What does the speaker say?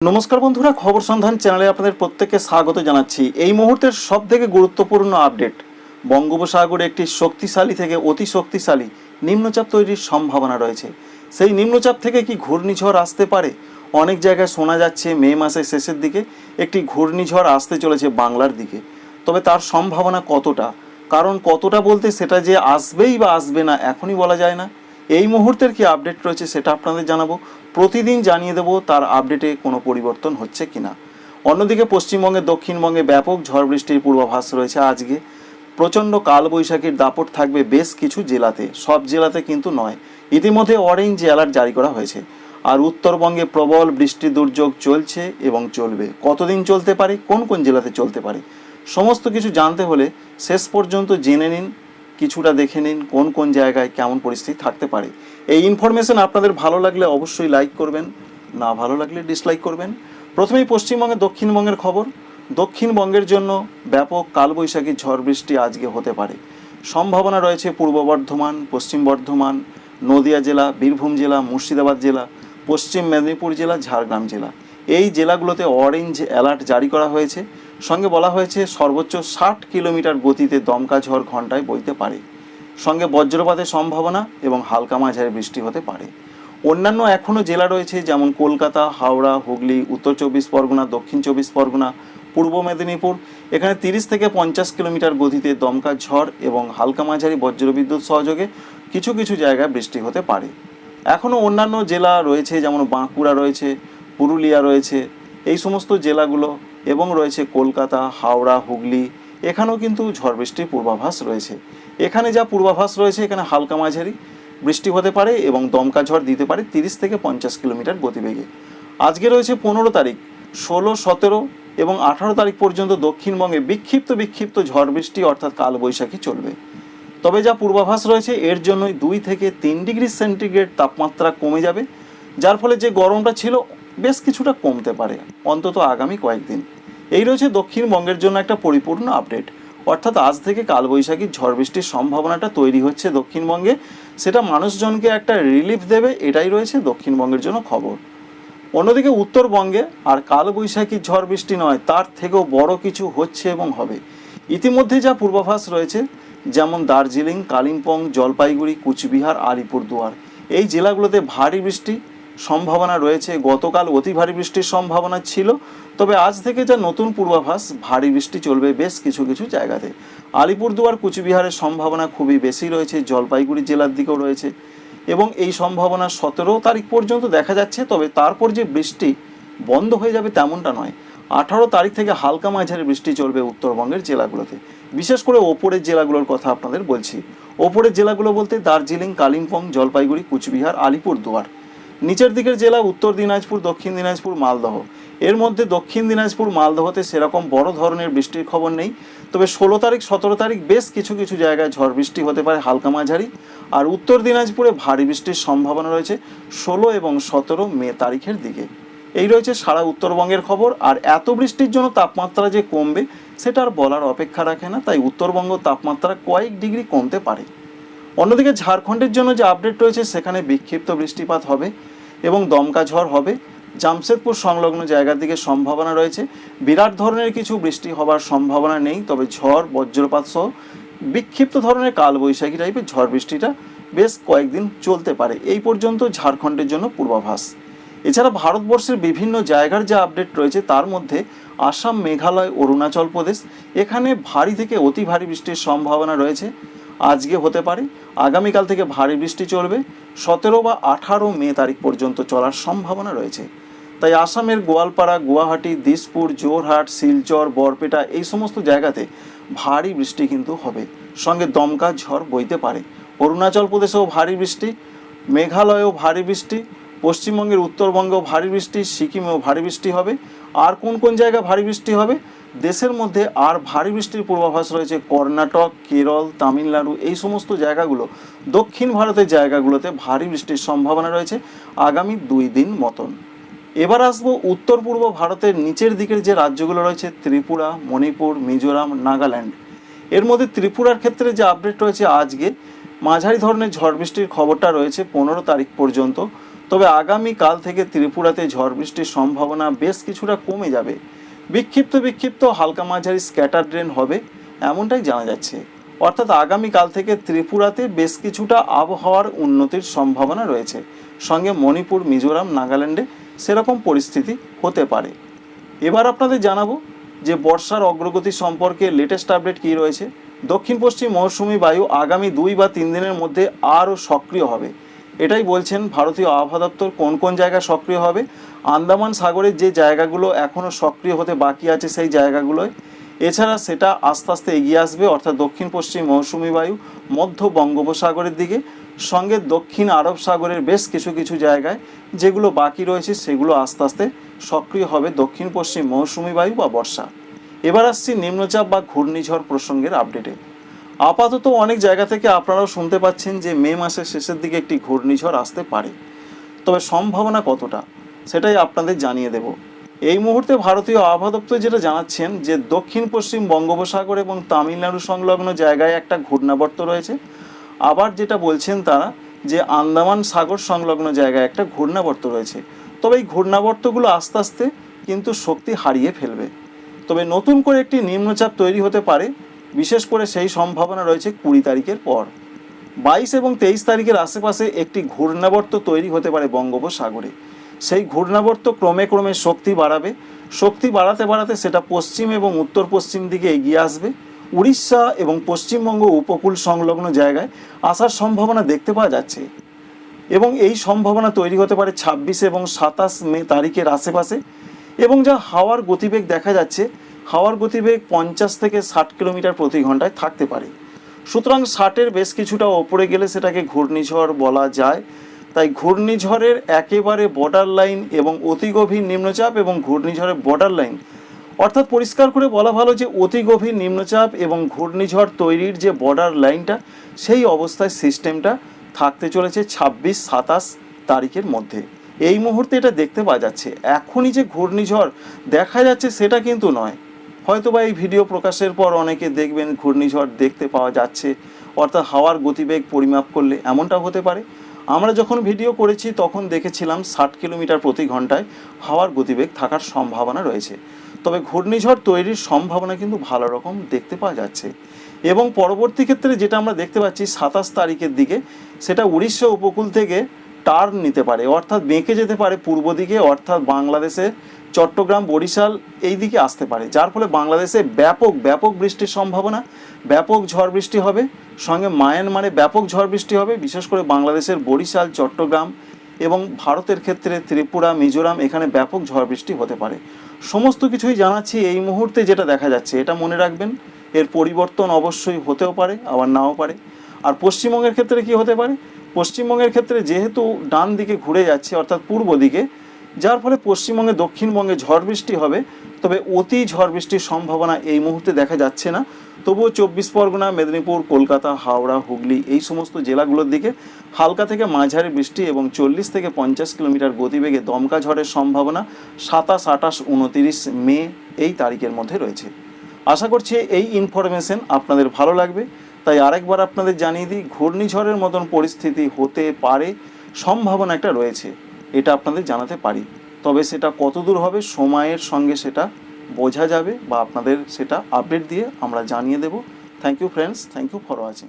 নমস্কার বন্ধুরা, খবর সন্ধান চ্যানেলে আপনাদের প্রত্যেককে স্বাগত জানাচ্ছি। এই মুহূর্তের সব থেকে গুরুত্বপূর্ণ আপডেট, বঙ্গোপসাগরে একটি শক্তিশালী থেকে অতি শক্তিশালী নিম্নচাপ তৈরির সম্ভাবনা রয়েছে। সেই নিম্নচাপ থেকে কি ঘূর্ণিঝড় আসতে পারে? অনেক জায়গায় শোনা যাচ্ছে মে মাসের শেষের দিকে একটি ঘূর্ণিঝড় আসতে চলেছে বাংলার দিকে। তবে তার সম্ভাবনা কতটা? কারণ কতটা বলতে সেটা যে আসবেই বা আসবে না এখনই বলা যায় না। এই মুহূর্তের কি আপডেট রয়েছে সেটা আপনাদের জানাব। প্রতিদিন জানিয়ে দেবো তার আপডেটে কোনো পরিবর্তন হচ্ছে কিনা। অন্যদিকে পশ্চিমবঙ্গে দক্ষিণবঙ্গে ব্যাপক ঝড় বৃষ্টির পূর্বাভাস রয়েছে আজকে। প্রচণ্ড কালবৈশাখীর দাপট থাকবে বেশ কিছু জেলাতে, সব জেলাতে কিন্তু নয়। ইতিমধ্যে অরেঞ্জ অ্যালার্ট জারি করা হয়েছে। আর উত্তরবঙ্গে প্রবল বৃষ্টি দুর্যোগ চলছে এবং চলবে। কতদিন চলতে পারে, কোন কোন জেলাতে চলতে পারে, সমস্ত কিছু জানতে হলে শেষ পর্যন্ত জেনে নিন, কিছুটা দেখে নিন কোন কোন জায়গায় কেমন পরিস্থিতি থাকতে পারে। এই ইনফরমেশন আপনাদের ভালো লাগলে অবশ্যই লাইক করবেন, না ভালো লাগলে ডিসলাইক করবেন। প্রথমেই পশ্চিমবঙ্গে দক্ষিণবঙ্গের খবর। দক্ষিণবঙ্গের জন্য ব্যাপক কালবৈশাখী ঝড় বৃষ্টি আজকে হতে পারে। সম্ভাবনা রয়েছে পূর্ব বর্ধমান, পশ্চিম বর্ধমান, নদিয়া জেলা, বীরভূম জেলা, মুর্শিদাবাদ জেলা, পশ্চিম মেদিনীপুর জেলা, ঝাড়গ্রাম জেলা। এই জেলাগুলোতে অরেঞ্জ অ্যালার্ট জারি করা হয়েছে। সঙ্গে বলা হয়েছে সর্বোচ্চ ষাট কিলোমিটার গতিতে দমকা ঝড় ঘন্টায় বইতে পারে। সঙ্গে বজ্রপাতের সম্ভাবনা এবং হালকা মাঝারি বৃষ্টি হতে পারে। অন্যান্য এখনও জেলা রয়েছে যেমন কলকাতা, হাওড়া, হুগলি, উত্তর চব্বিশ পরগনা, দক্ষিণ চব্বিশ পরগনা, পূর্ব মেদিনীপুর। এখানে তিরিশ থেকে পঞ্চাশ কিলোমিটার গতিতে দমকা ঝড় এবং হালকা মাঝারি বজ্রবিদ্যুৎ সহযোগে কিছু কিছু জায়গায় বৃষ্টি হতে পারে। এখনও অন্যান্য জেলা রয়েছে যেমন বাঁকুড়া রয়েছে, পুরুলিয়া রয়েছে, এই সমস্ত জেলাগুলো এবং রয়েছে কলকাতা, হাওড়া, হুগলি এখানেও কিন্তু ঝড় বৃষ্টির পূর্বাভাস রয়েছে। এখানে যা পূর্বাভাস রয়েছে, এখানে হালকা মাঝারি বৃষ্টি হতে পারে এবং দমকা ঝড় দিতে পারে তিরিশ থেকে পঞ্চাশ কিলোমিটার গতিবেগে। আজকে রয়েছে পনেরো তারিখ, ষোলো, সতেরো এবং আঠারো তারিখ পর্যন্ত দক্ষিণবঙ্গে বিক্ষিপ্ত বিক্ষিপ্ত ঝড় বৃষ্টি অর্থাৎ কালবৈশাখী চলবে। তবে যা পূর্বাভাস রয়েছে, এর জন্যই দুই থেকে তিন ডিগ্রি সেন্টিগ্রেড তাপমাত্রা কমে যাবে, যার ফলে যে গরমটা ছিল বেশ কিছুটা কমতে পারে, অন্তত আগামী কয়েকদিন। এই রয়েছে দক্ষিণবঙ্গের জন্য একটা পরিপূর্ণ আপডেট। অর্থাৎ আজ থেকে কালবৈশাখীর ঝড় বৃষ্টির সম্ভাবনাটা তৈরি হচ্ছে দক্ষিণবঙ্গে। সেটা মানুষজনকে একটা রিলিফ দেবে, এটাই রয়েছে দক্ষিণবঙ্গের জন্য খবর। অন্যদিকে উত্তরবঙ্গে আর কালবৈশাখী ঝড় বৃষ্টি নয়, তার থেকেও বড় কিছু হচ্ছে এবং হবে। ইতিমধ্যে যা পূর্বাভাস রয়েছে, যেমন দার্জিলিং, কালিম্পং, জলপাইগুড়ি, কুচবিহার, আলিপুরদুয়ার। এই জেলাগুলোতে ভারী বৃষ্টি সম্ভাবনা রয়েছে। গতকাল অতি ভারী বৃষ্টির সম্ভাবনা ছিল, তবে আজ থেকে যা নতুন পূর্বাভাস, ভারী বৃষ্টি চলবে বেশ কিছু কিছু জায়গাতে। আলিপুরদুয়ার, কুচবিহারের সম্ভাবনা খুবই বেশি রয়েছে, জলপাইগুড়ি জেলার দিকেও রয়েছে। এবং এই সম্ভাবনা সতেরো তারিখ পর্যন্ত দেখা যাচ্ছে, তবে তারপর যে বৃষ্টি বন্ধ হয়ে যাবে তেমনটা নয়। আঠারো তারিখ থেকে হালকা মাঝারি বৃষ্টি চলবে উত্তরবঙ্গের জেলাগুলোতে। বিশেষ করে ওপরের জেলাগুলোর কথা আপনাদের বলছি। ওপরের জেলাগুলো বলতে দার্জিলিং, কালিম্পং, জলপাইগুড়ি, কুচবিহার, আলিপুরদুয়ার। নিচের দিকের জেলা উত্তর দিনাজপুর, দক্ষিণ দিনাজপুর, মালদহ। এর মধ্যে দক্ষিণ দিনাজপুর, মালদহতে সেরকম বড় ধরনের বৃষ্টির খবর নেই। তবে ষোলো তারিখ, সতেরো তারিখ বেশ কিছু কিছু জায়গায় ঝড় বৃষ্টি হতে পারে হালকা মাঝারি। আর উত্তর দিনাজপুরে ভারী বৃষ্টির সম্ভাবনা রয়েছে ষোলো এবং সতেরো মে তারিখের দিকে। এই রয়েছে সারা উত্তরবঙ্গের খবর। আর এত বৃষ্টির জন্য তাপমাত্রা যে কমবে, সেটা আর বলার অপেক্ষা রাখে না। তাই উত্তরবঙ্গ তাপমাত্রা কয়েক ডিগ্রি কমতে পারে। অন্যদিকে ঝাড়খণ্ডের জন্য যে আপডেট রয়েছে, সেখানে বিক্ষিপ্ত বৃষ্টিপাত হবে এবং দমকা ঝড় হবে। জামশেদপুর সংলগ্ন জায়গার দিকে সম্ভাবনা রয়েছে। বিরাট ধরনের কিছু বৃষ্টি হবার সম্ভাবনা নেই, তবে ঝড়, বজ্রপাত সহ বিক্ষিপ্ত ধরনের কালবৈশাখী টাইপের ঝড় বৃষ্টিটা বেশ কয়েকদিন চলতে পারে। এই পর্যন্ত ঝাড়খণ্ডের জন্য পূর্বাভাস। এছাড়া ভারতবর্ষের বিভিন্ন জায়গার যে আপডেট রয়েছে, তার মধ্যে আসাম, মেঘালয়, অরুণাচল প্রদেশ, এখানে ভারী থেকে অতি ভারী বৃষ্টির সম্ভাবনা রয়েছে। আজকে হতে পারে। আগামীকাল থেকে ভারী বৃষ্টি চলবে। সতেরো বা আঠারো মে তারিখ পর্যন্ত চলার সম্ভাবনা রয়েছে। তাই আসামের গোয়ালপাড়া, গুয়াহাটি, দিসপুর জোরহাট শিলচর, বরপেটা এই সমস্ত জায়গাতে ভারী বৃষ্টি কিন্তু হবে। সঙ্গে দমকা ঝড় বইতে পারে। অরুণাচল প্রদেশেও ভারী বৃষ্টি, মেঘালয়েও ভারী বৃষ্টি, পশ্চিমবঙ্গের উত্তরবঙ্গেও ভারী বৃষ্টি, সিকিমেও ভারী বৃষ্টি হবে। আর কোন কোন জায়গায় ভারী বৃষ্টি হবে? দেশের মধ্যে আর ভারী বৃষ্টির পূর্বাভাস রয়েছে কর্ণাটক, কেরল, তামিলনাড়ু, এই সমস্ত জায়গাগুলো। দক্ষিণ ভারতের জায়গাগুলোতে ভারী বৃষ্টির সম্ভাবনা রয়েছে আগামী দুই দিন মতন। এবার আসব উত্তর পূর্ব ভারতের নিচের দিকের যে রাজ্যগুলো রয়েছে, ত্রিপুরা, মণিপুর, মিজোরাম, নাগাল্যান্ড। এর মধ্যে ত্রিপুরার ক্ষেত্রে যে আপডেট রয়েছে আজকে, মাঝারি ধরনের ঝড় বৃষ্টির খবরটা রয়েছে পনেরো তারিখ পর্যন্ত। তবে আগামী কাল থেকে ত্রিপুরাতে ঝড় বৃষ্টির সম্ভাবনা বেশ কিছুটা কমে যাবে। বিক্ষিপ্ত বিক্ষিপ্ত হালকা মাঝারি স্ক্যাটার ড্রেন হবে, এমনটাই জানা যাচ্ছে। অর্থাৎ আগামী কাল থেকে ত্রিপুরাতে বেশ কিছুটা আবহাওয়ার উন্নতির সম্ভাবনা রয়েছে। সঙ্গে মণিপুর, মিজোরাম, নাগাল্যান্ডে সেরকম পরিস্থিতি হতে পারে। এবার আপনাদের জানাব যে বর্ষার অগ্রগতি সম্পর্কে লেটেস্ট আপডেট কী রয়েছে। দক্ষিণ পশ্চিম মৌসুমি বায়ু আগামী দুই বা তিন দিনের মধ্যে আরও সক্রিয় হবে। এটাই বলছেন ভারতীয় আবহাওয়া দপ্তর, কোন কোন জায়গায় সক্রিয় হবে আন্দামান সাগরের যে জায়গাগুলো এখনও সক্রিয় হতে বাকি আছে সেই জায়গাগুলোয়, এছাড়া সেটা আস্তে আস্তে এগিয়ে আসবে, অর্থাৎ দক্ষিণ পশ্চিম মৌসুমি বায়ু, মধ্য বঙ্গোপসাগরের দিকে, সঙ্গে দক্ষিণ আরব সাগরের বেশ কিছু কিছু জায়গায়, যেগুলো বাকি রয়েছে সেগুলো আস্তে আস্তে সক্রিয় হবে দক্ষিণ পশ্চিম মৌসুমি বায়ু বা বর্ষা। এবার আসছি নিম্নচাপ বা ঘূর্ণিঝড় প্রসঙ্গের আপডেটে। আপাতত অনেক জায়গা থেকে আপনারাও শুনতে পাচ্ছেন যে মে মাসের শেষের দিকে একটি ঘূর্ণিঝড় আসতে পারে। তবে সম্ভাবনা কতটা? সেটাই আপনাদের জানিয়ে দেব। এই মুহূর্তে ভারতীয় আবহাওয়া দপ্তর যেটা জানাচ্ছেন যে দক্ষিণ পশ্চিম বঙ্গোপসাগর এবং তামিলনাড়ু সংলগ্ন জায়গায় একটা ঘূর্ণাবর্ত রয়েছে। আবার যেটা বলছেন তারা যে আন্দামান সাগর সংলগ্ন জায়গায় একটা ঘূর্ণাবর্ত রয়েছে। তবে এই ঘূর্ণাবর্তগুলো আস্তে আস্তে কিন্তু শক্তি হারিয়ে ফেলবে। তবে নতুন করে একটি নিম্নচাপ তৈরি হতে পারে, বিশেষ করে সেই সম্ভাবনা রয়েছে কুড়ি তারিখের পর। বাইশ এবং তেইশ তারিখের আশেপাশে একটি ঘূর্ণাবর্ত তৈরি হতে পারে বঙ্গোপসাগরে। সেই ঘূর্ণাবর্ত ক্রমে ক্রমে শক্তি বাড়াবে। শক্তি বাড়াতে বাড়াতে সেটা পশ্চিম এবং উত্তর পশ্চিম দিকে এগিয়ে আসবে। উড়িষ্যা এবং পশ্চিমবঙ্গ উপকূল সংলগ্ন জায়গায় আসার সম্ভাবনা দেখতে পাওয়া যাচ্ছে। এবং এই সম্ভাবনা তৈরি হতে পারে ছাব্বিশ এবং সাতাশ মে তারিখের আশেপাশে। এবং যা হাওয়ার গতিবেগ দেখা যাচ্ছে, হাওয়ার গতিবেগ পঞ্চাশ থেকে ষাট কিলোমিটার প্রতি ঘন্টায় থাকতে পারে। সুতরাং ষাটের বেশ কিছুটা ওপরে গেলে সেটাকে ঘূর্ণিঝড় বলা যায়। তাই ঘূর্ণিঝড়ের একেবারে বর্ডার লাইন এবং অতি গভীর নিম্নচাপ এবং ঘূর্ণিঝড়ের বর্ডার লাইন অর্থাৎ পরিষ্কার করে বলা ভালো যে অতি গভীর নিম্নচাপ এবং ঘূর্ণিঝড় তৈরির যে বর্ডার লাইনটা সেই অবস্থায় সিস্টেমটা থাকতে চলেছে ছাব্বিশ সাতাশ তারিখের মধ্যে। এই মুহূর্তে এটা দেখতে পাওয়া যাচ্ছে। এখনই যে ঘূর্ণিঝড় দেখা যাচ্ছে সেটা কিন্তু নয়। হয়তোবা এই ভিডিও প্রকাশের পর অনেকে দেখবেন ঘূর্ণিঝড় দেখতে পাওয়া যাচ্ছে, অর্থাৎ হাওয়ার গতিবেগ পরিমাপ করলে এমনটা হতে পারে। আমরা যখন ভিডিও করেছি, তখন দেখেছিলাম ষাট কিলোমিটার প্রতি ঘন্টায় হাওয়ার গতিবেগ থাকার সম্ভাবনা রয়েছে। তবে ঘূর্ণিঝড় তৈরির সম্ভাবনা কিন্তু ভালো রকম দেখতে পাওয়া যাচ্ছে। এবং পরবর্তী ক্ষেত্রে যেটা আমরা দেখতে পাচ্ছি, সাতাশ তারিখের দিকে সেটা উড়িষ্যা উপকূল থেকে টার্ন নিতে পারে, অর্থাৎ বেঁকে যেতে পারে পূর্ব দিকে, অর্থাৎ বাংলাদেশে চট্টগ্রাম, বরিশাল এই দিকে আসতে পারে। যার ফলে বাংলাদেশে ব্যাপক ব্যাপক বৃষ্টির সম্ভাবনা, ব্যাপক ঝড় বৃষ্টি হবে, সঙ্গে মায়ানমারে ব্যাপক ঝড় বৃষ্টি হবে, বিশেষ করে বাংলাদেশের বরিশাল, চট্টগ্রাম এবং ভারতের ক্ষেত্রে ত্রিপুরা, মিজোরাম এখানে ব্যাপক ঝড় বৃষ্টি হতে পারে। সমস্ত কিছুই জানাচ্ছি এই মুহূর্তে যেটা দেখা যাচ্ছে, এটা মনে রাখবেন, এর পরিবর্তন অবশ্যই হতেও পারে, আবার নাও পারে। আর পশ্চিমবঙ্গের ক্ষেত্রে কি হতে পারে? পশ্চিমবঙ্গের ক্ষেত্রে যেহেতু ডান দিকে ঘুরে যাচ্ছে, অর্থাৎ পূর্ব দিকে যার ফলে পশ্চিমবঙ্গে, দক্ষিণবঙ্গে ঝড় বৃষ্টি হবে, তবে অতি ঝড় বৃষ্টির সম্ভাবনা এই মুহূর্তে দেখা যাচ্ছে না। তবুও চব্বিশ পরগনা, মেদিনীপুর, কলকাতা, হাওড়া, হুগলি এই সমস্ত জেলাগুলোর দিকে হালকা থেকে মাঝারি বৃষ্টি এবং চল্লিশ থেকে পঞ্চাশ কিলোমিটার গতিবেগে দমকা ঝড়ের সম্ভাবনা সাতাশ আটাশ উনতিরিশ মে এই তারিখের মধ্যে রয়েছে। আশা করছি এই ইনফরমেশন আপনাদের ভালো লাগবে। তাই আরেকবার আপনাদের জানিয়ে দিই, ঘূর্ণিঝড়ের মতন পরিস্থিতি হতে পারে, সম্ভাবনা একটা রয়েছে। এটা আপনাদের জানাতে পারি। তবে সেটা কতদূর হবে, সময়ের সঙ্গে সেটা বোঝা যাবে বা আপনাদের সেটা আপডেট দিয়ে আমরা জানিয়ে দেব। Thank you friends thank you for watching